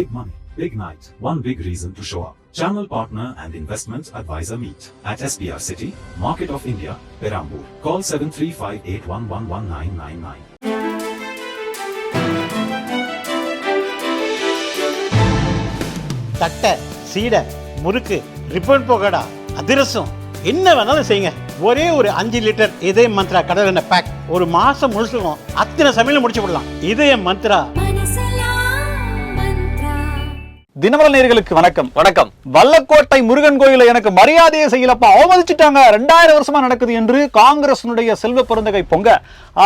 Big money, big night, one big reason to show up. Channel partner and investment advisor meet at SPR City, Market of India, Perambur. Call 7358111999. தட்டை சீடை முறுக்கு ribbon போகடா அதிரசம் என்ன வேணாலும் செய்யுங்க ஒரே ஒரு அஞ்சு litre இதய மந்த்ரா கடல் எண்ணெய் பேக் ஒரு மாசம் முழுசுக்கும் அத்தனை சமையல முடிச்சு விடலாம் இதய மந்த்ரா தினமலர் நேயர்களுக்கு வணக்கம். வணக்கம். வல்லக்கோட்டை முருகன் கோயில எனக்கு மரியாதையை செய்யலப்பா. அவமதிச்சுட்டாங்க. ரெண்டாயிரம் வருஷமா நடக்குது என்று காங்கிரசினுடைய செல்வ பெருந்தகை பொங்க.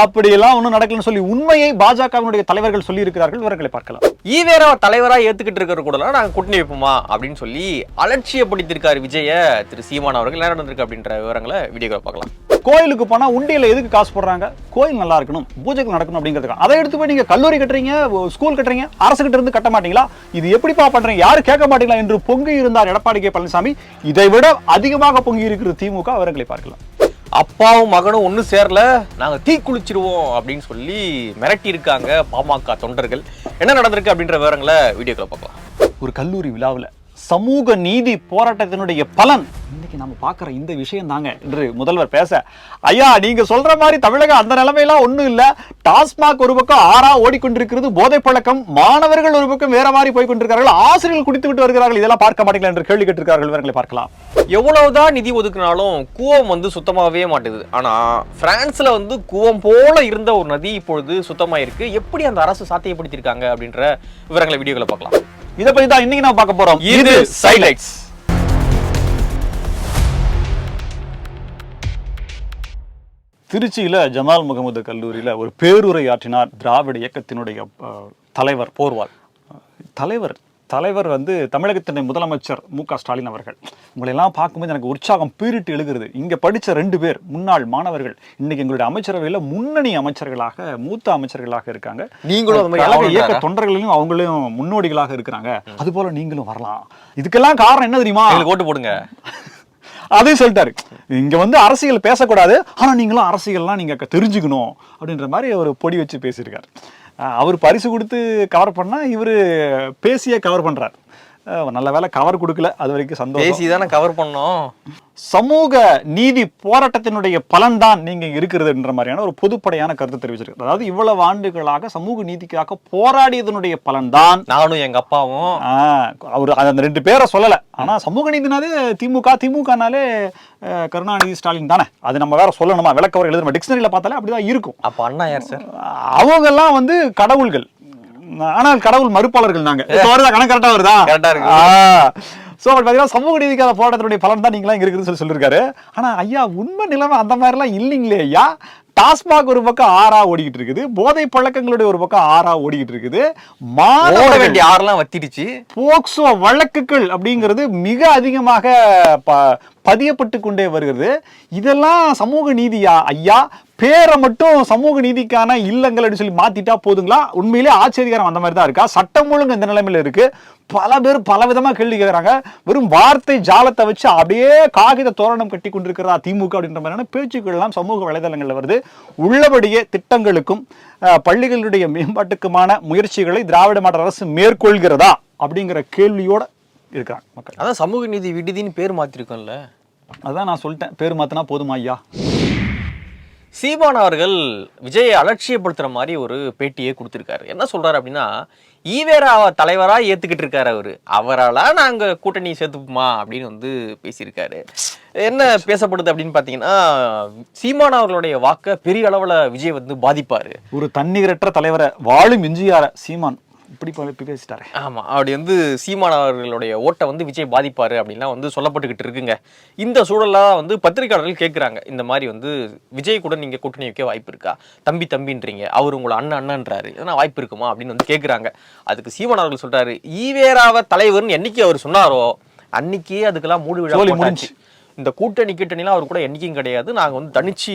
அப்படியெல்லாம் ஒன்றும் நடக்கலன்னு சொல்லி உண்மையை பாஜகவினுடைய தலைவர்கள் சொல்லி இருக்கிறார்கள் விவரங்களை பார்க்கலாம். ஈவேரா தலைவரா ஏத்துக்கிட்டு இருக்கிற கூட நாங்க கூட்டணி வைப்போமா அப்படின்னு சொல்லி அலட்சியப்படுத்தியிருக்காரு விஜய திரு சீமான் அவர்கள். என்ன நடந்திருக்கு அப்படின்ற விவரங்களை வீடியோவை பார்க்கலாம். கோயிலுக்கு போனா உண்டியல எதுக்கு காசு போடுறாங்க? கோயில் நல்லா இருக்கணும். பூஜைகள் நடக்கணும் அப்படிங்கிறதுக்கு அதை எடுத்து போய் நீங்க கல்லூரி கட்டுறீங்க ஸ்கூல் கட்டுறீங்க அரசு கிட்ட இருந்து கட்ட மாட்டீங்களா? இது எப்படிப்பா பண்றீங்க யாரும் கேட்க மாட்டீங்களா என்று பொங்கி இருந்தார் எடப்பாடி கே பழனிசாமி. இதை விட அதிகமாக பொங்கி இருக்கிற திமுக விவரங்களை பார்க்கலாம். அப்பாவும் மகனும் ஒன்றும் சேரல நாங்க தீ குளிச்சிருவோம் அப்படின்னு சொல்லி மிரட்டி இருக்காங்க பாமக தொண்டர்கள். என்ன நடந்திருக்கு அப்படின்ற விவரங்களை வீடியோக்களை பார்க்கலாம். ஒரு கல்லூரி விழாவில் சமூக நீதி போராட்டத்தினுடைய பலன் இன்னைக்கு நம்ம பார்க்குற இந்த விஷயம் தாங்க என்று முதல்வர் பேச ஐயா நீங்க சொல்ற மாதிரி தமிழகம் அந்த நிலைமையெல்லாம் ஒண்ணும் இல்ல. டாஸ்மாக் ஒரு பக்கம் ஆறா ஓடிக்கொண்டிருக்கிறது போதை பழக்கம். மாணவர்கள் ஒரு பக்கம் வேற மாதிரி போய் கொண்டிருக்கிறார்கள். ஆசிரியர்கள் குடித்து விட்டு வருகிறார்கள். இதெல்லாம் பார்க்க மாட்டீங்களா? என்று கேள்வி கேட்டிருக்கிறார்கள். விவரங்களை பார்க்கலாம். எவ்வளவுதான் நிதி ஒதுக்குனாலும் கூவம் வந்து சுத்தமாகவே மாட்டுது ஆனா பிரான்ஸ்ல வந்து கூவம் போல இருந்த ஒரு நதி இப்பொழுது சுத்தமா இருக்கு எப்படி அந்த அரசு சாத்தியப்படுத்தியிருக்காங்க அப்படின்ற விவரங்களை வீடியோக்களை பார்க்கலாம். இதை பத்தி தான் இன்னைக்கு நம்ம பார்க்க போறோம். இது சைலைட்ஸ் திருச்சியில ஜமால் முகமது கல்லூரியில ஒரு பேருரை ஆற்றினார் திராவிட இயக்கத்தினுடைய தலைவர் போர்வால். தலைவர் தலைவர் வந்து தமிழகத்தினுடைய முதலமைச்சர் மு க ஸ்டாலின் அவர்கள். உங்களை எல்லாம் பார்க்கும்போது எனக்கு உற்சாகம் பீரிட்டு எழுகிறது. இங்க படிச்ச ரெண்டு பேர் முன்னாள் மாணவர்கள் இன்னைக்கு எங்களுடைய அமைச்சரவையில முன்னணி அமைச்சர்களாக மூத்த அமைச்சர்களாக இருக்காங்க. நீங்களும்? இயக்க தொண்டர்களையும் அவங்களும் முன்னோடிகளாக இருக்கிறாங்க. அது போல நீங்களும் வரலாம். இதுக்கெல்லாம் காரணம் என்ன தெரியுமா? ஓட்டு போடுங்க. அதையும் சொல்லிட்டாரு. இங்க வந்து அரசியல் பேசக்கூடாது. ஆனா நீங்களும் அரசியல்லாம் நீங்க தெரிஞ்சுக்கணும் அப்படின்ற மாதிரி அவர் பொடி வச்சு பேசியிருக்காரு. அவர் பரிசு கொடுத்து கவர் பண்ணா இவரு பேசியே கவர் பண்றாரு. நல்ல வேளை கவர் கொடுக்கல. அது வரைக்கும் சந்தோஷம். பேசி தானே கவர் பண்ணோம். சமூக நீதி போராட்டத்தினுடைய பலன்தான் நீங்க இருக்கிறதுன்ற மாதிரியான ஒரு பொதுப்படையான கருத்து தெரிவிச்சிருக்கு அதாவது இவ்வளவு ஆண்டுகளாக சமூக நீதிக்காக போராடியதனுடைய பலன்தான். நானும் எங்க அப்பாவும். அவர் அந்த ரெண்டு பேரை சொல்லல. ஆனா சமூக நீதினாலே திமுக திமுகனாலே கருணாநிதி ஸ்டாலின் தானே. அது நம்ம வேற சொல்லணுமா? விளக்கவர் எழுதுமா டிக்ஷனரியில பார்த்தாலே அப்படிதான் இருக்கும். அப்ப அண்ணா யார் சார். அவங்க எல்லாம் வந்து கடவுள்கள். ஆனால் கடவுள் மறுப்பாளர்கள் நாங்க. வருதா கணக்கு கரெக்டா வருதா? ஆ இருக்கு. சோ அப்படி பாத்தீங்கன்னா சமூக நீதிக்கான போராட்டத்தினுடைய பலன் தான் நீங்களாம் இங்க இருக்குதுன்னு சொல்லி சொல்லியிருக்காரு. ஆனா ஐயா உண்மை நிலைமை அந்த மாதிரி எல்லாம் இல்லைங்களே ஐயா. டாஸ்மாக் ஒரு பக்கம் ஆறா ஓடிக்கிட்டு இருக்குது. போதை பழக்கங்களுடைய ஒரு பக்கம் ஆறா ஓடிக்கிட்டு இருக்குது. மாணவர்கள் வேண்டிய ஆறுலாம் வத்திடுச்சு. போக்சோ வழக்குகள் அப்படிங்கிறது மிக அதிகமாக பதியப்பட்டு கொண்டே வருகிறது. இதெல்லாம் சமூக நீதியா? ஐயா பேரை மட்டும் சமூக நீதிக்கான இல்லங்கள் அப்படின்னு சொல்லி மாத்திட்டா போதுங்களா? உண்மையிலே ஆச்சரியகரம் அந்த மாதிரி தான் இருக்கா? சட்டம் ஒழுங்கு இந்த நிலைமையில இருக்கு. பல பேர் பல விதமா கேள்வி கேட்கறாங்க வெறும் வார்த்தை ஜாலத்தை வச்சு அப்படியே காகித தோரணம் கட்டி கொண்டிருக்கிறதா திமுக அப்படின்ற மாதிரியான பேச்சுக்கள் எல்லாம் சமூக வலைதளங்கள்ல வருது. உள்ளபடியே திட்டங்களுக்கும் பள்ளிகளுடைய மேம்பாட்டுக்குமான முயற்சிகளை திராவிட மாடல் அரசு மேற்கொள்கிறதா அப்படிங்கிற கேள்வியோட இருக்கிறாங்க மக்கள். அதான் சமூக நீதி விடுதின்னு பேர் மாத்திருக்கோம்ல. அதான் நான் சொல்லிட்டேன். பேர் மாத்தினா போதுமா ஐயா? சீமான் அவர்கள் விஜயை அலட்சியப்படுத்துற மாதிரி ஒரு பேட்டியே கொடுத்திருக்காரு. என்ன சொல்றாரு அப்படின்னா ஈவேரா தலைவரா ஏத்துக்கிட்டு இருக்காரு அவரு. அவரால நாங்க கூட்டணி சேர்த்துப்போமா அப்படின்னு வந்து பேசியிருக்காரு. என்ன பேசப்படுது அப்படின்னு பாத்தீங்கன்னா சீமான் அவர்களுடைய வாக்க பெரிய அளவுல விஜய் வந்து பாதிப்பாரு. ஒரு தண்ணீரற்ற தலைவரை வாழும் எம்ஜிஆர் சீமான் இப்படி பேசிட்டாரு ஆமா அப்படி வந்து சீமான் அவர்களுடைய ஓட்டை வந்து விஜய் பாதிப்பாரு அப்படின்லாம் வந்து சொல்லப்பட்டுக்கிட்டு இருக்குங்க. இந்த சூழலா வந்து பத்திரிகையாளர்கள் கேட்குறாங்க இந்த மாதிரி வந்து விஜய் கூட நீங்க கூட்டணி வைக்க வாய்ப்பு இருக்கா? தம்பி தம்பின்றீங்க. அவர் உங்களை அண்ணன் அண்ணன்றாரு. எதனா வாய்ப்பு இருக்குமா? அப்படின்னு வந்து கேட்குறாங்க அதுக்கு சீமான் அவர்கள் சொல்றாரு ஈவேராவ தலைவர்னு என்னைக்கு அவர் சொன்னாரோ அன்னைக்கே அதுக்கெல்லாம் மூடு விழா போட்டாச்சு. இந்த கூட்டணி கிட்டணிலாம் அவர் கூட என்றைக்கும் கிடையாது. நாங்கள் வந்து தனிச்சு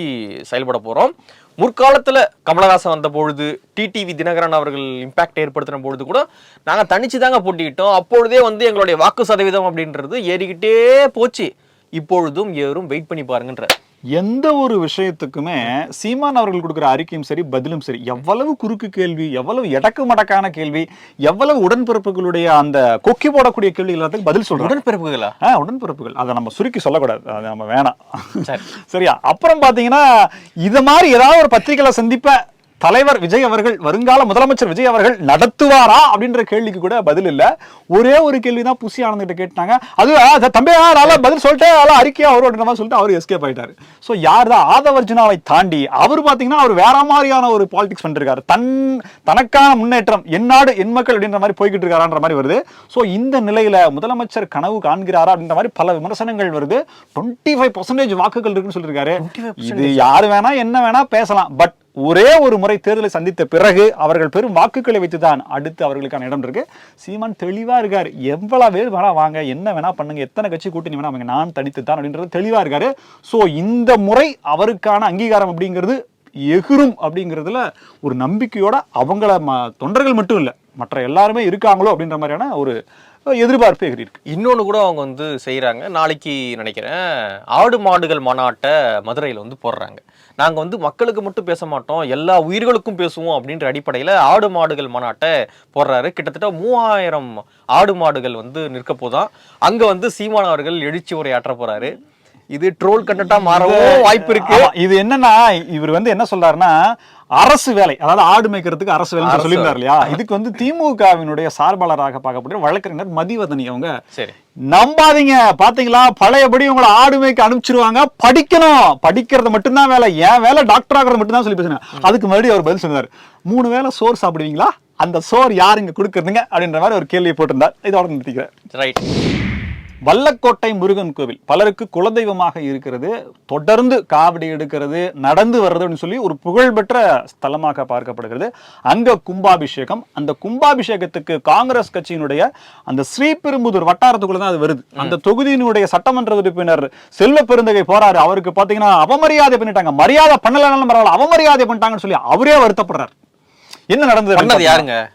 செயல்பட போகிறோம் முற்காலத்தில் கமலஹாசன் வந்த பொழுது டிடிவி தினகரன் அவர்கள் இம்பாக்ட் ஏற்படுத்தின பொழுது கூட நாங்கள் தனிச்சு தாங்க போட்டிக்கிட்டோம் அப்பொழுதே வந்து எங்களுடைய வாக்கு சதவீதம் அப்படின்றது ஏறிக்கிட்டே போச்சு. இப்பொழுதும் ஏறும். வெயிட் பண்ணி பாருங்கன்ற எந்த ஒரு விஷயத்துக்குமே சீமான் அவர்கள் கொடுக்குற அறிக்கையும் சரி பதிலும் சரி எவ்வளவு குறுக்கு கேள்வி எவ்வளவு எடக்கு மடக்கான கேள்வி எவ்வளவு உடன்பிறப்புகளுடைய அந்த கொக்கி போடக்கூடிய கேள்வி எல்லாத்துக்கும் பதில் சொல்றாங்க. உடன்பிறப்புகளா? ஆ உடன்பிறப்புகள். அதை நம்ம சுருக்கி சொல்லக்கூடாது. அது நம்ம வேணாம். சரி. சரியா? அப்புறம் பாத்தீங்கன்னா இது மாதிரி ஏதாவது ஒரு பத்திரிகையில சந்திப்ப தலைவர் விஜய் அவர்கள் வருங்கால முதலமைச்சர் விஜய் அவர்கள் நடத்துவாரா அப்படின்ற கேள்விக்கு கூட பதில் இல்ல. ஒரே ஒரு கேள்வி தான் புசி ஆனந்த் கேட்டாங்க. அது ஆ, த- தம்பி ஆ, நல்லா பதில் சொல்லிட்டு அதெல்லாம் அறிக்கையா அவரோட மாதிரி சொல்லிட்டு அவர் எஸ்கேப் ஆயிட்டாரு. சோ யார் தான் ஆதவர்ஜுனாவை தாண்டி அவர் பாத்தீங்கன்னா அவர் வேற மாதிரியான ஒரு பாலிடிக்ஸ் பண்ணிருக்காரு. தன் தனக்கான முன்னேற்றம் என் நாடு என் மக்கள் அப்படின்ற மாதிரி போய்கிட்டு இருக்காரான்ற மாதிரி வருது. சோ இந்த நிலையில முதலமைச்சர் கனவு காண்கிறாரா அப்படின்ற மாதிரி பல விமர்சனங்கள் வருது. டுவெண்ட்டி ஃபைவ் பர்சன்டேஜ் வாக்குகள் இருக்குன்னு சொல்லியிருக்காரு இது யாரு வேணா என்ன வேணா பேசலாம். பட் ஒரே ஒரு முறை தேர்தலை சந்தித்த பிறகு அவர்கள் பெரும் வாக்குகளை வைத்துதான் அடுத்து அவர்களுக்கான இடம் இருக்கு. சீமான் தெளிவாக இருக்கார். எவ்வளவு பேர் வேணா வாங்க என்ன வேணா பண்ணுங்க எத்தனை கட்சி கூட்டணி வேணா அவங்க நான் தனித்து தான் அப்படின்றது தெளிவாக இருக்காரு. ஸோ இந்த முறை அவருக்கான அங்கீகாரம் அப்படிங்கிறது எகிரும் அப்படிங்கிறதுல ஒரு நம்பிக்கையோட அவங்கள ம- தொண்டர்கள் மட்டும் இல்லை மற்ற எல்லாருமே இருக்காங்களோ அப்படின்ற மாதிரியான ஒரு எதிர்பார்ப்பு எகிரி இருக்கு. இன்னொன்று கூட அவங்க வந்து செய்கிறாங்க நாளைக்கு நினைக்கிறேன் ஆடு மாடுகள் மாநாட்டை மதுரையில் வந்து போடுறாங்க. நாங்க வந்து மக்களுக்கு மட்டும் பேச மாட்டோம் எல்லா உயிர்களுக்கும் பேசுவோம் அப்படின்ற அடிப்படையில ஆடு மாடுகள் மாநாட்டை போடுறாரு. கிட்டத்தட்ட மூவாயிரம் ஆடு மாடுகள் வந்து நிற்க போதாம் அங்க வந்து சீமான் அவர்கள் எழுச்சி உரையாற்ற போறாரு. இது ட்ரோல் கண்டட்டா மாறவும் வாய்ப்பு இருக்கு. இது என்னன்னா இவர் வந்து என்ன சொல்றாருன்னா அரசு வேலை அதாவது ஆடு மேய்க்கிறதுக்கு அரசு வேலை சொல்லியிருந்தார் இல்லையா? இதுக்கு வந்து திமுகவினுடைய சார்பாளராக பார்க்கப்படுற வழக்கறிஞர் மதிவதனி அவங்க. சரி. நம்பாதீங்க பாத்தீங்களா? பழையபடி உங்களை ஆடு மேய்க்க அனுப்பிச்சிருவாங்க படிக்கணும். படிக்கிறது மட்டும்தான் வேலை ஏன் வேலை டாக்டர் ஆகிறது மட்டும்தான் சொல்லி பேசுங்க அதுக்கு மறுபடியும் அவர் பதில் சொன்னார். மூணு வேளை சோறு சாப்பிடுவீங்களா? அந்த சோறு யாருங்க கொடுக்குறதுங்க? அப்படின்ற மாதிரி ஒரு கேள்வியை போட்டிருந்தார். இதோட நிறுத்திக்கிறேன். ரைட் வல்லக்கோட்டை முருகன் கோவில் பலருக்கு குலதெய்வமாக இருக்கிறது. தொடர்ந்து காவடி எடுக்கிறது நடந்து வர்றது அப்படின்னு சொல்லி ஒரு புகழ்பெற்ற ஸ்தலமாக பார்க்கப்படுகிறது. அங்க கும்பாபிஷேகம். அந்த கும்பாபிஷேகத்துக்கு காங்கிரஸ் கட்சியினுடைய அந்த ஸ்ரீபெரும்புதூர் வட்டாரத்துக்குள்ள தான் அது வருது. அந்த தொகுதியினுடைய சட்டமன்ற உறுப்பினர் செல்வ பெருந்தகை போறாரு. அவருக்கு பாத்தீங்கன்னா அவமரியாதை பண்ணிட்டாங்க. மரியாதை பண்ணலனாலும் பரவாயில்ல. அவமரியாதை பண்ணிட்டாங்கன்னு சொல்லி அவரே வருத்தப்படுறாரு. என்ன நடந்தது பண்ணது யாருங்க?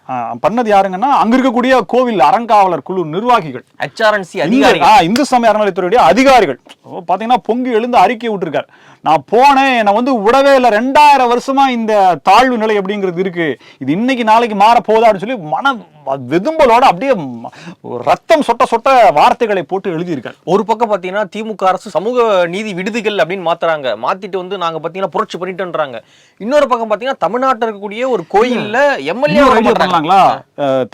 பண்ணது யாருங்கன்னா அங்க இருக்கக்கூடிய கோவில் அறங்காவலர் குழு நிர்வாகிகள். ஹெச்ஆர்என்சி இந்த- அதிகாரிகள். இந்து சமய அறநிலையத்துறையுடைய அதிகாரிகள். பாத்தீங்கன்னா பொங்கி எழுந்து அறிக்கை விட்டுருக்காரு. நான் போனேன் என்னை வந்து விடவே இல்லை. ரெண்டாயிரம் வருஷமா இந்த தாழ்வு நிலை அப்படிங்கிறது இருக்கு. இது இன்னைக்கு நாளைக்கு மாற போதா அப்படின்னு சொல்லி மன வெதும்பலோட அப்படியே ரத்தம் சொட்ட சொட்ட வார்த்தைகளை போட்டு எழுதியிருக்காரு. ஒரு பக்கம் பாத்தீங்கன்னா திமுக அரசு சமூக நீதி விடுதிகள் அப்படின்னு மாத்துறாங்க. மாத்திட்டு வந்து நாங்க பாத்தீங்கன்னா புரட்சி பண்ணிட்டோன்றாங்க. இன்னொரு பக்கம் பாத்தீங்கன்னா தமிழ்நாட்டில் இருக்கக்கூடிய ஒரு கோயில்ல எம்எல்ஏ பண்ணலாங்களா?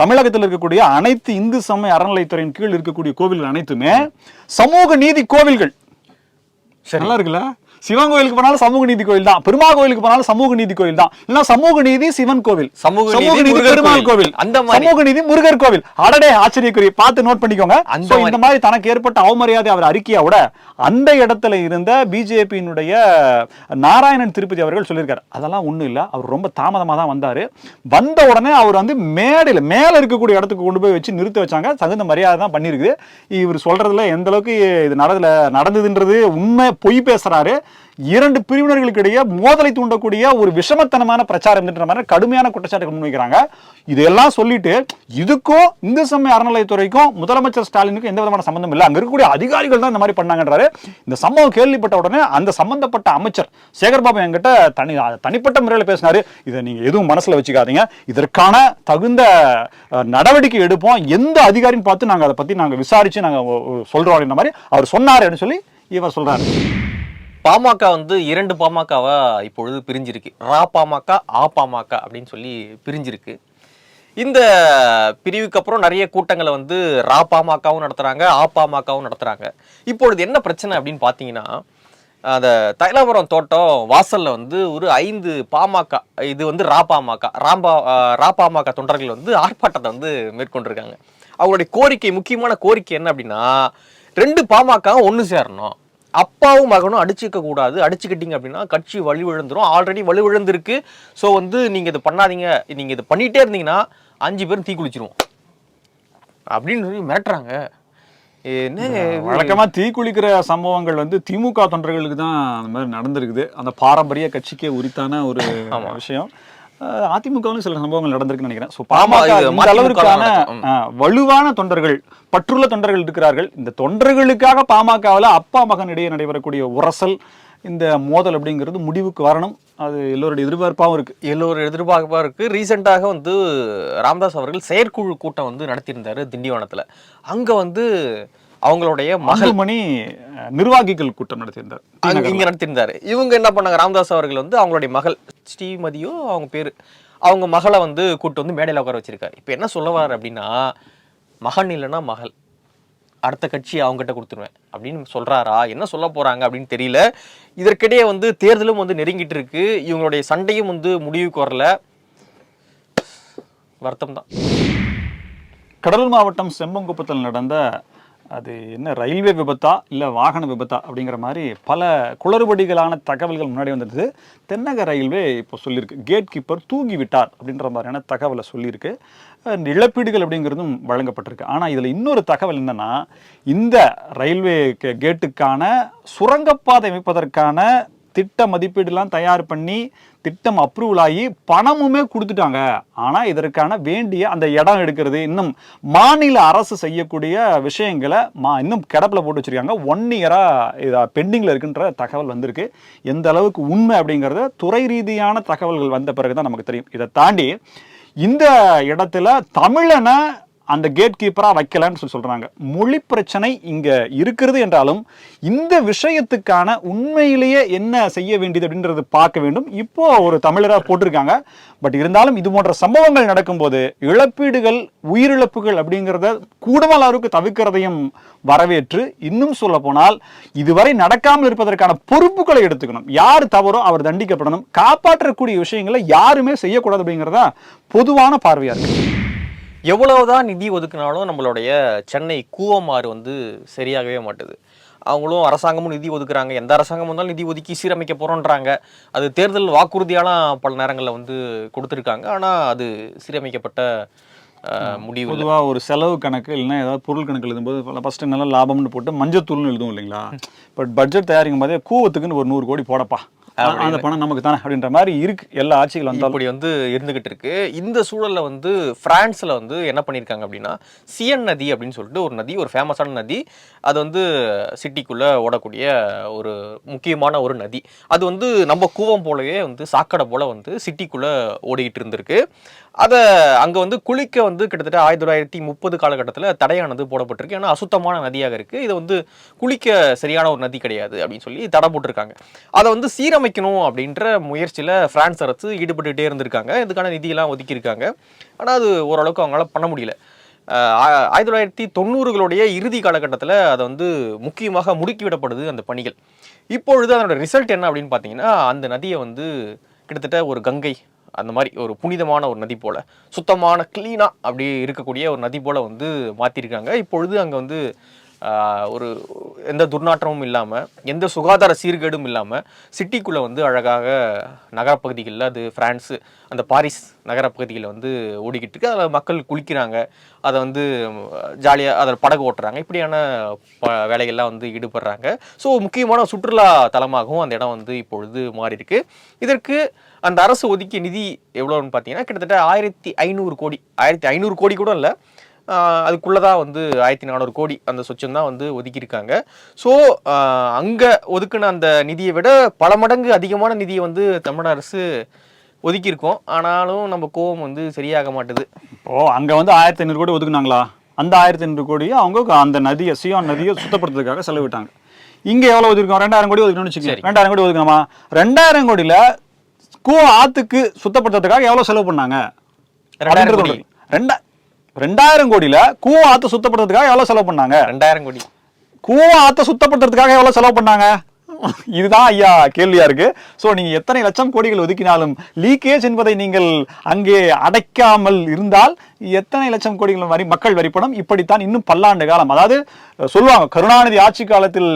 தமிழகத்தில் இருக்கக்கூடிய அனைத்து இந்து சமய அறநிலைத்துறையின் கீழ் இருக்கக்கூடிய கோவில்கள் அனைத்துமே சமூக நீதி கோவில்கள். நல்லா இருக்குல்ல? சிவன் கோயிலுக்கு போனாலும் சமூக நீதி கோயில் தான். பெருமா கோயிலுக்கு போனாலும் சமூக நீதி கோயில் தான். இல்ல சமூக நீதி சிவன் கோவில். சமூக நீதி பெருமாள் கோவில். அந்த. சமூக நீதி முருகர் கோவில். அடடே ஆச்சரியக்குரிய. பார்த்து நோட் பண்ணிக்கோங்க. இந்த மாதிரி தனக்கு ஏற்பட்ட அவமரியாதை அவர் அறிக்கையை விட அந்த இடத்துல இருந்த பிஜேபியினுடைய நாராயணன் திருப்பதி அவர்கள் சொல்லியிருக்காரு. அதெல்லாம் ஒண்ணும் இல்ல. அவர் ரொம்ப தாமதமா தான் வந்தாரு. வந்த உடனே அவர் வந்து மேடையில மேல இருக்கக்கூடிய இடத்துக்கு கொண்டு போய் வச்சு நிறுத்த வச்சாங்க. தகுந்த மரியாதை தான் பண்ணியிருக்குது இவர் சொல்றதுல எந்த அளவுக்கு இது நடந்தல நடந்ததுன்றது உண்மை பொய் பேசுறாரு. இரண்டு பிரிவினர்களுக்கு இடையே மோதலை தூண்டக்கூடிய ஒரு விஷமத்தனமான பிரச்சாரம் மாதிரி கடுமையான குற்றச்சாட்டுகள் முன்வைக்கிறாங்க இதெல்லாம் சொல்லிட்டு இதுக்கும் இந்து சமய அறநிலையத்துறைக்கும் முதலமைச்சர் ஸ்டாலினுக்கும் எந்த விதமான சம்பந்தம் இல்லை. அங்க இருக்கக்கூடிய அதிகாரிகள் தான் இந்த மாதிரி பண்ணாங்கன்றாரு. இந்த சம்பவம் கேள்விப்பட்ட உடனே அந்த சம்பந்தப்பட்ட அமைச்சர் சேகர்பாபு என்கிட்ட தனி தனிப்பட்ட முறையில் பேசினாரு. இதை நீங்க எதுவும் மனசுல வச்சுக்காதீங்க. இதற்கான தகுந்த நடவடிக்கை எடுப்போம். எந்த அதிகாரின்னு பார்த்து நாங்க அதை பத்தி நாங்க விசாரிச்சு நாங்க சொல்கிறோம் சொல்றோம் அப்படின்ற மாதிரி அவர் சொன்னார் அப்படின்னு சொல்லி இவர் சொல்றாரு. பாமக வந்து இரண்டு பாமகவா இப்பொழுது பிரிஞ்சிருக்கு. ரா பாமக ஆ பாமக அப்படின்னு சொல்லி பிரிஞ்சிருக்கு. இந்த பிரிவுக்கு அப்புறம் நிறைய கூட்டங்களை வந்து ரா பாமகவும் நடத்துகிறாங்க ஆ பாமகவும் நடத்துகிறாங்க இப்பொழுது என்ன பிரச்சனை அப்படின்னு பார்த்தீங்கன்னா அந்த தைலாபுரம் தோட்டம் வாசலில் வந்து ஒரு ஐந்து பாமக இது வந்து ரா பாமக ராம்பா ரா பாமக தொண்டர்கள் வந்து ஆர்ப்பாட்டத்தை வந்து மேற்கொண்டிருக்காங்க. அவங்களுடைய கோரிக்கை முக்கியமான கோரிக்கை என்ன அப்படின்னா ரெண்டு பாமகவும் ஒன்று சேரணும். அப்பாவும் மகனும் அடிச்சுக்க கூடாது அடிச்சுக்கிட்டீங்க அப்படின்னா கட்சி வலுவிழந்துரும் ஆல்ரெடி வலுவிழந்திருக்கு ஸோ வந்து நீங்க இது பண்ணாதீங்க. நீங்க இது பண்ணிட்டே இருந்தீங்கன்னா அஞ்சு பேரும் தீ குளிச்சிருவோம். அப்படின்னு சொல்லி மிரட்டுறாங்க. என்ன வழக்கமா தீ குளிக்கிற சம்பவங்கள் வந்து திமுக தொண்டர்களுக்கு தான் அந்த மாதிரி நடந்திருக்குது. அந்த பாரம்பரிய கட்சிக்கே உரித்தான ஒரு விஷயம். அதிமுகவிலும் சில சம்பவங்கள் நடந்திருக்குன்னு நினைக்கிறேன். ஸோ பாமக இந்த அளவிற்கான வலுவான தொண்டர்கள் பற்றுள்ள தொண்டர்கள் இருக்கிறார்கள். இந்த தொண்டர்களுக்காக பாமகவில் அப்பா மகன் இடையே நடைபெறக்கூடிய உரசல் இந்த மோதல் அப்படிங்கிறது முடிவுக்கு வரணும். அது எல்லோருடைய எதிர்பார்ப்பாகவும் இருக்கு. எல்லோரும் எதிர்பார்ப்பா இருக்கு. ரீசெண்டாக வந்து ராமதாஸ் அவர்கள் செயற்குழு கூட்டம் வந்து நடத்தியிருந்தாரு திண்டிவனத்துல. அங்க வந்து அவங்களுடைய மகள் மகள் மணி அஹ், நிர்வாகிகள் கூட்டம் நடத்தியிருந்தார். இங்க நடத்தியிருந்தாரு. இவங்க என்ன பண்ணாங்க? ராமதாஸ் அவர்கள் வந்து அவங்களுடைய மகள் ஸ்ரீமதியோ அவங்க பேரு அவங்க மகளை வந்து கூட்டு வந்து மேடையில் உட்கார வச்சிருக்காரு. இப்போ என்ன சொல்ல வர்றாரு அப்படின்னா மகன் இல்லைன்னா மகள். அடுத்த கட்சி அவங்ககிட்ட கொடுத்துருவேன் அப்படின்னு சொல்றாரா? என்ன சொல்ல போறாங்க அப்படின்னு தெரியல. இதற்கிடையே வந்து தேர்தலும் வந்து நெருங்கிட்டு இருக்கு. இவங்களுடைய சண்டையும் வந்து முடிவுக்கு வரல. வருத்தம் தான் கடலூர் மாவட்டம் செம்பங்குப்பத்தில் நடந்த அது என்ன ரயில்வே விபத்தா இல்லை வாகன விபத்தா அப்படிங்கிற மாதிரி பல குளறுபடிகளான தகவல்கள் முன்னாடி வந்துடுது தென்னக ரயில்வே இப்போ சொல்லியிருக்கு கேட் கீப்பர் தூங்கி விட்டார் அப்படின்ற மாதிரியான தகவலை சொல்லியிருக்கு. இழப்பீடுகள் அப்படிங்கிறதும் வழங்கப்பட்டிருக்கு. ஆனால் இதில் இன்னொரு தகவல் என்னன்னா இந்த ரயில்வே கே- கேட்டுக்கான சுரங்கப்பாதை அமைப்பதற்கான திட்ட மதிப்பீடுலாம் தயார் பண்ணி திட்டம் அப்ரூவல் ஆகி பணமுமே கொடுத்துட்டாங்க. ஆனால் இதற்கான வேண்டிய அந்த இடம் எடுக்கிறது இன்னும் மாநில அரசு செய்யக்கூடிய விஷயங்களை மா இன்னும் கிடப்பில் போட்டு வச்சிருக்காங்க. ஒன் இயராக இதாக பெண்டிங்கில் இருக்குன்ற தகவல் வந்திருக்கு. எந்த அளவுக்கு உண்மை அப்படிங்கிறத துறை ரீதியான தகவல்கள் வந்த பிறகு தான் நமக்கு தெரியும். இதை தாண்டி இந்த இடத்துல தமிழனை அந்த கேட் கீப்பராக வைக்கலன்னு சொல்லி சொல்கிறாங்க மொழி பிரச்சனை இங்கே இருக்கிறது என்றாலும் இந்த விஷயத்துக்கான உண்மையிலேயே என்ன செய்ய வேண்டியது அப்படின்றது பார்க்க வேண்டும். இப்போ ஒரு தமிழராக போட்டிருக்காங்க. பட் இருந்தாலும் இது போன்ற சம்பவங்கள் நடக்கும்போது இழப்பீடுகள் உயிரிழப்புகள் அப்படிங்கிறத கூடுதல் அளவுக்கு தவிர்க்கிறதையும் வரவேற்று இன்னும் சொல்ல போனால் இதுவரை நடக்காமல் இருப்பதற்கான பொறுப்புகளை எடுத்துக்கணும். யார் தவறோ அவர் தண்டிக்கப்படணும். காப்பாற்றக்கூடிய விஷயங்களை யாருமே செய்யக்கூடாது அப்படிங்கிறதா பொதுவான பார்வையாக இருக்கு. எவ்வளவுதான் நிதி ஒதுக்குனாலும் நம்மளுடைய சென்னை கூவமாறு வந்து சரியாகவே மாட்டுது. அவங்களும் அரசாங்கமும் நிதி ஒதுக்குறாங்க. எந்த அரசாங்கம் வந்தாலும் நிதி ஒதுக்கி சீரமைக்க போறோன்றாங்க. அது தேர்தல் வாக்குறுதியெல்லாம் பல நேரங்களில் வந்து கொடுத்துருக்காங்க. ஆனால் அது சீரமைக்கப்பட்ட முடிவு இல்லை. பொதுவா ஒரு செலவு கணக்கு இல்லைன்னா ஏதாவது பொருள் கணக்கு எழுதும்போது ஃபர்ஸ்ட் நல்லா லாபம்னு போட்டு மஞ்சத்தூள்னு எழுதுவோம் இல்லைங்களா? பட் பட்ஜெட் தயாரிக்கும் போதே கூவத்துக்குன்னு ஒரு நூறு கோடி போடப்பா. அந்த பணம் நமக்கு தானே அப்படின்ற மாதிரி இருக்கு. எல்லா ஆட்சிகள் வந்தாலும். இப்படி வந்து இருந்துகிட்டு இருக்கு. இந்த சூழல்ல வந்து பிரான்ஸ்ல வந்து என்ன பண்ணியிருக்காங்க அப்படின்னா சியன் நதி அப்படின்னு சொல்லிட்டு ஒரு நதி ஒரு ஃபேமஸான நதி. அது வந்து சிட்டிக்குள்ள ஓடக்கூடிய ஒரு முக்கியமான ஒரு நதி. அது வந்து நம்ம கூவம் போலவே வந்து சாக்கடை போல வந்து சிட்டிக்குள்ள ஓடிக்கிட்டு இருந்திருக்கு. அதை அங்கே வந்து குளிக்க வந்து கிட்டத்தட்ட ஆயிரத்தி தொள்ளாயிரத்தி முப்பது காலகட்டத்தில் தடையானது போடப்பட்டிருக்கு. ஏன்னா அசுத்தமான நதியாக இருக்குது இது வந்து குளிக்க சரியான ஒரு நதி கிடையாது அப்படின்னு சொல்லி தடை போட்டிருக்காங்க. அதை வந்து சீரமைக்கணும் அப்படின்ற முயற்சியில் ஃப்ரான்ஸ் அரசு ஈடுபட்டுகிட்டே இருந்திருக்காங்க. இதுக்கான நிதியெல்லாம் ஒதுக்கியிருக்காங்க. ஆனால் அது ஓரளவுக்கு அவங்களால பண்ண முடியல. ஆயிரத்தி தொள்ளாயிரத்தி தொண்ணூறுகளுடைய இறுதி காலகட்டத்தில் அதை வந்து முக்கியமாக முடுக்கிவிடப்படுது அந்த பணிகள். இப்பொழுது அதனோட ரிசல்ட் என்ன அப்படின்னு பார்த்தீங்கன்னா அந்த நதியை வந்து கிட்டத்தட்ட ஒரு கங்கை அந்த மாதிரி ஒரு புனிதமான ஒரு நதி போல். சுத்தமான க்ளீனாக அப்படி இருக்கக்கூடிய ஒரு நதி போல் வந்து மாற்றிருக்காங்க இப்பொழுது அங்கே வந்து ஒரு எந்த துர்நாற்றமும் இல்லாமல் எந்த சுகாதார சீர்கேடும் இல்லாமல் சிட்டிக்குள்ளே வந்து அழகாக நகரப்பகுதிகளில் அது ஃப்ரான்ஸு அந்த பாரிஸ் நகரப்பகுதிகளில் வந்து ஓடிக்கிட்டு இருக்கு. அதில் மக்கள் குளிக்கிறாங்க. அதை வந்து ஜாலியாக அதில் படகு ஓட்டுறாங்க. இப்படியான ப- வேலைகள்லாம் வந்து ஈடுபடுறாங்க. ஸோ முக்கியமான சுற்றுலா தலமாகவும் அந்த இடம் வந்து இப்பொழுது மாறி இருக்கு இதற்கு அந்த அரசு ஒதுக்கிய நிதி எவ்வளோன்னு பார்த்தீங்கன்னா கிட்டத்தட்ட ஆயிரத்தி ஐநூறு கோடி ஆயிரத்தி ஐநூறு கோடி கூட இல்லை அதுக்குள்ளதான் வந்து ஆயிரத்தி நானூறு கோடி அந்த சொச்சம் தான் வந்து ஒதுக்கியிருக்காங்க. ஸோ அங்கே ஒதுக்குன அந்த நிதியை விட பல மடங்கு அதிகமான நிதியை வந்து தமிழக அரசு ஒதுக்கியிருக்கோம். ஆனாலும் நம்ம கோவம் வந்து சரியாக மாட்டுது. இப்போ அங்க வந்து ஆயிரத்தி ஐநூறு கோடி ஒதுக்குனாங்களா? அந்த ஆயிரத்தி ஐநூறு கோடியை அவங்க அந்த நதியை சியான் நதியை சுத்தப்படுத்துறதுக்காக செலவிட்டாங்க. இங்க எவ்வளவு ஒதுக்கணும் ரெண்டாயிரம் கோடி ஒதுக்கணும்னு வச்சுக்கோங்க. ரெண்டாயிரம் கோடி ஒதுக்கணுமா? ரெண்டாயிரம் கோடியில கூ ஆத்துக்கு சுத்தப்படுத்துறதுக்காக எவ்வளவு செலவு பண்ணாங்க? ரெண்டாயிரம். ரெண்டா ரெண்டாயிரம் கோடியில கூ ஆத்து சுத்தப்படுத்துறதுக்காக எவ்வளவு செலவு பண்ணாங்க? ரெண்டாயிரம் கோடி. கூவ ஆத்த சுத்தப்படுத்துறதுக்காக எவ்வளவு செலவு பண்ணாங்க? இதுதான் ஐயா கேள்வியா இருக்கு. சோ நீங்க எத்தனை லட்சம் கோடிகள் ஒதுக்கினாலும் லீக்கேஜ் என்பதை நீங்கள் அங்கே அடைக்காமல் இருந்தால் எத்தனை லட்சம் கோடிகள் வரி மக்கள் வரிப்பணம் இப்படித்தான் இன்னும் பல்லாண்டு காலம். அதாவது சொல்லுவாங்க கருணாநிதி ஆட்சி காலத்தில்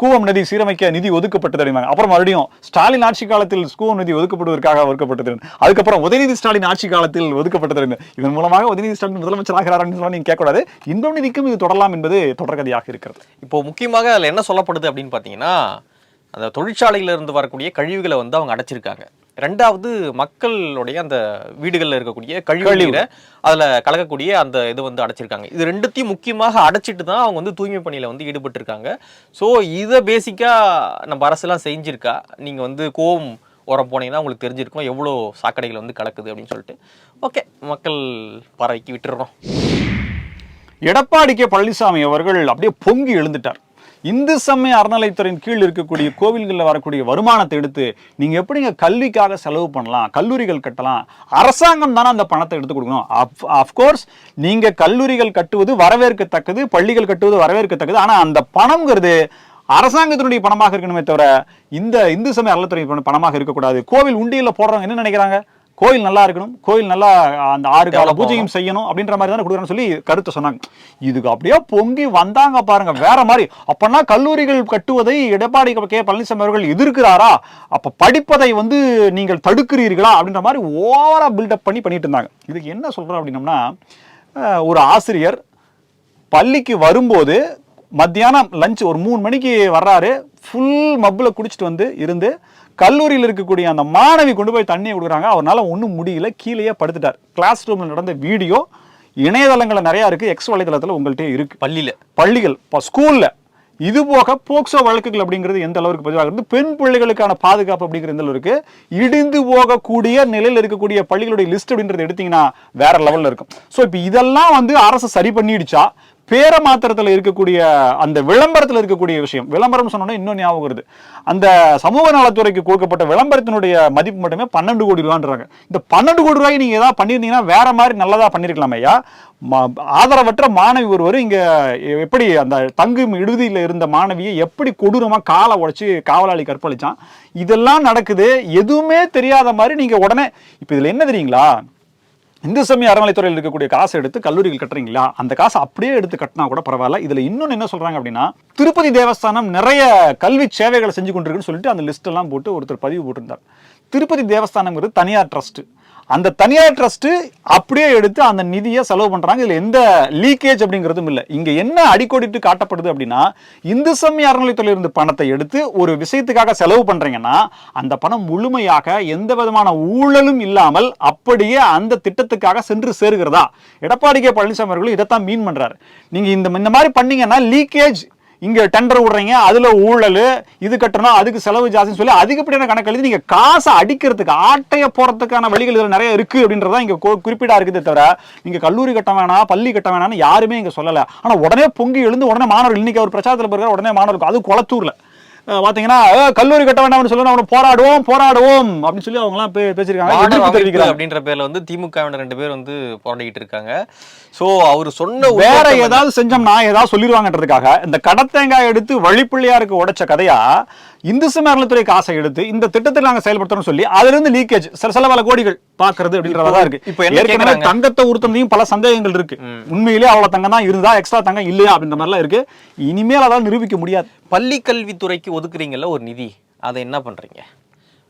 கூவம் நதி சீரமைக்க நிதி ஒதுக்கப்பட்டது அப்படிம்பாங்க. அப்புறம் மறுபடியும் ஸ்டாலின் ஆட்சி காலத்தில் கூவம் நிதி ஒதுக்கப்படுவதற்காக ஒதுக்கப்பட்டது அதுக்கப்புறம் உதயநிதி ஸ்டாலின் ஆட்சி காலத்தில் ஒதுக்கப்பட்டது இதன் மூலமாக உதயநிதி ஸ்டாலின் முதலமைச்சர் ஆகிறார் நீங்க கேட்கக்கூடாது. இன்பம் நிதிக்கும் இது தொடரலாம் என்பது தொடர்கதையாக இருக்கிறது. இப்போ முக்கியமாக அதில் என்ன சொல்லப்படுது அப்படின்னு பார்த்தீங்கன்னா அந்த தொழிற்சாலையில இருந்து வரக்கூடிய கழிவுகளை வந்து அவங்க அடைச்சிருக்காங்க. ரெண்டாவது மக்களுடைய அந்த வீடுகள்ல இருக்கக்கூடிய கழிவு கழிவு. நீரை அதுல கலக்கக்கூடிய அந்த இது வந்து அடைச்சிருக்காங்க. இது ரெண்டுத்தையும் முக்கியமாக அடைச்சிட்டு தான் அவங்க வந்து தூய்மை பணியில வந்து ஈடுபட்டு இருக்காங்க ஸோ இதை பேசிக்கா நம்ம அரசெல்லாம் செஞ்சிருக்கா? நீங்க வந்து கோவம் உரம் போனீங்கன்னா உங்களுக்கு தெரிஞ்சிருக்கும் எவ்வளோ சாக்கடைகள் வந்து கலக்குது அப்படின்னு சொல்லிட்டு. ஓகே மக்கள் பறவைக்கு விட்டுறோம். எடப்பாடி கே பழனிசாமி அவர்கள் அப்படியே பொங்கி எழுந்துட்டார். இந்து சமய அறநிலைத்துறையின் கீழ் இருக்கக்கூடிய கோவில்களில் வரக்கூடிய வருமானத்தை எடுத்து நீங்கள் எப்படிங்க கல்விக்காக செலவு பண்ணலாம் கல்லூரிகள் கட்டலாம் அரசாங்கம் தானே அந்த பணத்தை எடுத்து கொடுக்கணும். அஃப்கோர்ஸ் நீங்கள் கல்லூரிகள் கட்டுவது வரவேற்கத்தக்கது பள்ளிகள் கட்டுவது வரவேற்கத்தக்கது ஆனால் அந்த பணம்ங்கிறது அரசாங்கத்தினுடைய பணமாக இருக்கணுமே தவிர இந்த இந்து சமய அறநிலைத்துறை பணமாக இருக்கக்கூடாது. கோவில் உண்டியில் போடுறவங்க என்ன நினைக்கிறாங்க? கோயில் நல்லா இருக்கணும் கோயில் நல்லா அந்த ஆறு கால பூஜையும் செய்யணும் அப்படின்ற மாதிரி தானே கொடுக்குறேன்னு சொல்லி கருத்தை சொன்னாங்க. இதுக்கு அப்படியே பொங்கி வந்தாங்க பாருங்க வேற மாதிரி. அப்பனா கல்லூரிகள் கட்டுவதை எடப்பாடி கே பழனிசாமி அவர்கள் எதிர்க்கிறாரா? அப்ப படிப்பதை வந்து நீங்கள் தடுக்கிறீர்களா? அப்படின்ற மாதிரி ஓவரா பில்டப் பண்ணி பண்ணிட்டு இருந்தாங்க. இதுக்கு என்ன சொல்றோம் அப்படின்னம்னா ஒரு ஆசிரியர் பள்ளிக்கு வரும்போது மத்தியானம் லஞ்ச் ஒரு மூணு மணிக்கு வர்றாரு ஃபுல் மப்பில் குடிச்சிட்டு வந்து இருந்து கல்லூரியில் இருக்கக்கூடிய அந்த மாணவி கொண்டு போய் தண்ணியை கொடுக்குறாங்க. அவரால் ஒன்றும் முடியல. கீழேயே படுத்துட்டார். கிளாஸ் ரூமில் நடந்த வீடியோ இணையதளங்களில் நிறையா இருக்குது எக்ஸ் வலைதளத்தில் உங்கள்கிட்ட இருக்குது பள்ளியில. பள்ளிகள் இப்போ ஸ்கூலில் இது போக போக்சோ வழக்குகள் அப்படிங்கிறது எந்த அளவுக்கு பதிவாக இருந்து பெண் பிள்ளைகளுக்கான பாதுகாப்பு அப்படிங்கிற எந்த அளவுக்கு? இடிந்து போகக்கூடிய நிலையில் இருக்கக்கூடிய பள்ளிகளுடைய லிஸ்ட் அப்படின்றது எடுத்தீங்கன்னா வேற லெவலில் இருக்கும். ஸோ இப்போ இதெல்லாம் வந்து அரசு சரி பண்ணிடுச்சா? பேர மாத்திரத்தில் இருக்கக்கூடிய அந்த விளம்பரத்தில் இருக்கக்கூடிய விஷயம். விளம்பரம் சொன்னோன்னா இன்னும் ஞாபகம் வருது. அந்த சமூக நலத்துறைக்கு கொடுக்கப்பட்ட விளம்பரத்தினுடைய மதிப்பு மட்டுமே பன்னெண்டு கோடி ரூபான்றாங்க. இந்த பன்னெண்டு கோடி ரூபாய் நீங்கள் ஏதாவது பண்ணியிருந்தீங்கன்னா வேற மாதிரி நல்லதாக பண்ணிருக்கலாம் ஐயா. ம- ஆதரவற்ற மாணவி ஒருவர் இங்கே எப்படி அந்த தங்கும் இடுதியில் இருந்த மாணவியை எப்படி கொடூரமாக காலை உடைச்சி காவலாளி கற்பழிச்சான்? இதெல்லாம் நடக்குது. எதுவுமே தெரியாத மாதிரி நீங்கள் உடனே இப்போ இதில் என்ன தெரியுங்களா? இந்து சமய அறநிலைத்துறையில் இருக்கக்கூடிய காசை எடுத்து கல்லூரிகள் கட்டுறீங்களா? அந்த காசை அப்படியே எடுத்து கட்டினா கூட பரவாயில்ல. இதுல இன்னொன்னு என்ன சொல்றாங்க அப்படின்னா திருப்பதி தேவஸ்தானம் நிறைய கல்வி சேவைகளை செஞ்சு கொண்டிருக்குன்னு சொல்லிட்டு அந்த லிஸ்ட் எல்லாம் போட்டு ஒருத்தர் பதிவு போட்டிருந்தார். திருப்பதி தேவஸ்தானம்ங்கிறது தனியார் ட்ரஸ்ட் அந்த தனியார் ட்ரஸ்ட்டு அப்படியே எடுத்து அந்த நிதியை செலவு பண்ணுறாங்க இதில் எந்த லீக்கேஜ் அப்படிங்கிறதும் இல்லை. இங்கே என்ன அடிக்கோடிட்டு காட்டப்படுது அப்படின்னா இந்து சமய அறநிலையத்துறையில பணத்தை எடுத்து ஒரு விஷயத்துக்காக செலவு பண்ணுறீங்கன்னா அந்த பணம் முழுமையாக எந்த விதமான ஊழலும் இல்லாமல் அப்படியே அந்த திட்டத்துக்காக சென்று சேருகிறதா? எடப்பாடி கே பழனிசாமி அவர்களும் இதைத்தான் மீன் பண்ணுறாரு நீங்கள் இந்த இந்த மாதிரி பண்ணீங்கன்னா லீக்கேஜ் இங்கே டெண்டர் விடுறீங்க அதில் ஊழல் இது கட்டணும் அதுக்கு செலவு ஜாஸ்தின்னு சொல்லி அதிகப்படியான கணக்கு எழுதி நீங்கள் காசை அடிக்கிறதுக்கு ஆட்டைய போகிறதுக்கான வழிகள் இதில் நிறைய இருக்குது அப்படின்றதா இங்கே குறிப்பிடாக குறிப்பிடா இருக்குதே தவிர நீங்கள் கல்லூரி கட்ட வேணாம் பள்ளி கட்ட வேணாம்னு யாருமே இங்கே சொல்லலை. ஆனால் உடனே பொங்கி எழுந்து உடனே மாணவர்கள் இன்றைக்கி அவர் பிரச்சாரத்தில் பிறகு உடனே மாணவர்கள் அது குளத்தூரில். பாத்தீங்கன்னா கல்லூரி கட்ட வேண்டாம்னு சொல்லி அவனை போராடுவோம் போராடுவோம். அப்படின்னு சொல்லி அவங்க எல்லாம் தெரிவிக்கிறாங்க. அப்படின்ற பேர்ல வந்து திமுக ரெண்டு பேர் வந்து போராடிக்கிட்டு இருக்காங்க. சோ அவர் சொன்ன வேற ஏதாவது செஞ்சோம்னா ஏதாவது சொல்லிடுவாங்கன்றதுக்காக இந்த கடத்தேங்காய் எடுத்து வழிப்பிள்ளையாருக்கு உடைச்ச கதையா இந்து சமயத்துறை காசை எடுத்து இந்த திட்டத்தில் நாங்க செயல்படுத்தணும்னு சொல்லி அதுல இருந்து லீக்கேஜ் சில சில பல கோடிகள் பாக்குறது அப்படின்றதா இருக்கு. இப்போ ஏற்கனவே? தங்கத்தை உறுத்தனையும் பல சந்தேகங்கள் இருக்கு. உண்மையிலேயே அவ்வளவு தங்கம் தான் இருந்தா எக்ஸ்ட்ரா தங்கம் இல்லையா அப்படின்ற மாதிரிலாம் இருக்கு. இனிமேல் அதால் நிரூபிக்க முடியாது. பள்ளி கல்வித்துறைக்கு ஒதுக்குறீங்கல்ல ஒரு நிதி அதை என்ன பண்றீங்க?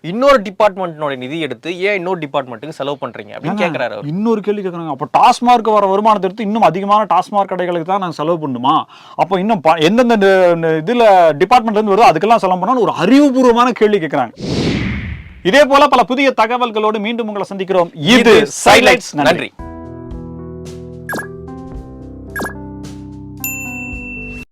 இன்னொரு டிபார்ட்மெண்ட்டோட நிதி எடுத்து ஏன் இன்னொரு டிபார்ட்மெண்ட்டுக்கு செலவு பண்றீங்க அப்படின்னு கேக்குறாரு அவர். இன்னொரு கேள்வி கேட்குறாங்க அப்போ டாஸ்மார்க் வர வருமானத்தை எடுத்து இன்னும் அதிகமான டாஸ்மார்க் கடைகளுக்கு தான் நாங்கள் செலவு பண்ணுமா? அப்போ இன்னும் எந்தெந்த இதுல டிபார்ட்மெண்ட்ல இருந்து வருதோ அதுக்கெல்லாம் செலவு பண்ணணும்னு ஒரு அறிவுபூர்வமான கேள்வி கேட்குறாங்க இதே போல பல புதிய தகவல்களோடு மீண்டும் உங்களை சந்திக்கிறோம். இது சைலைட்ஸ் நன்றி.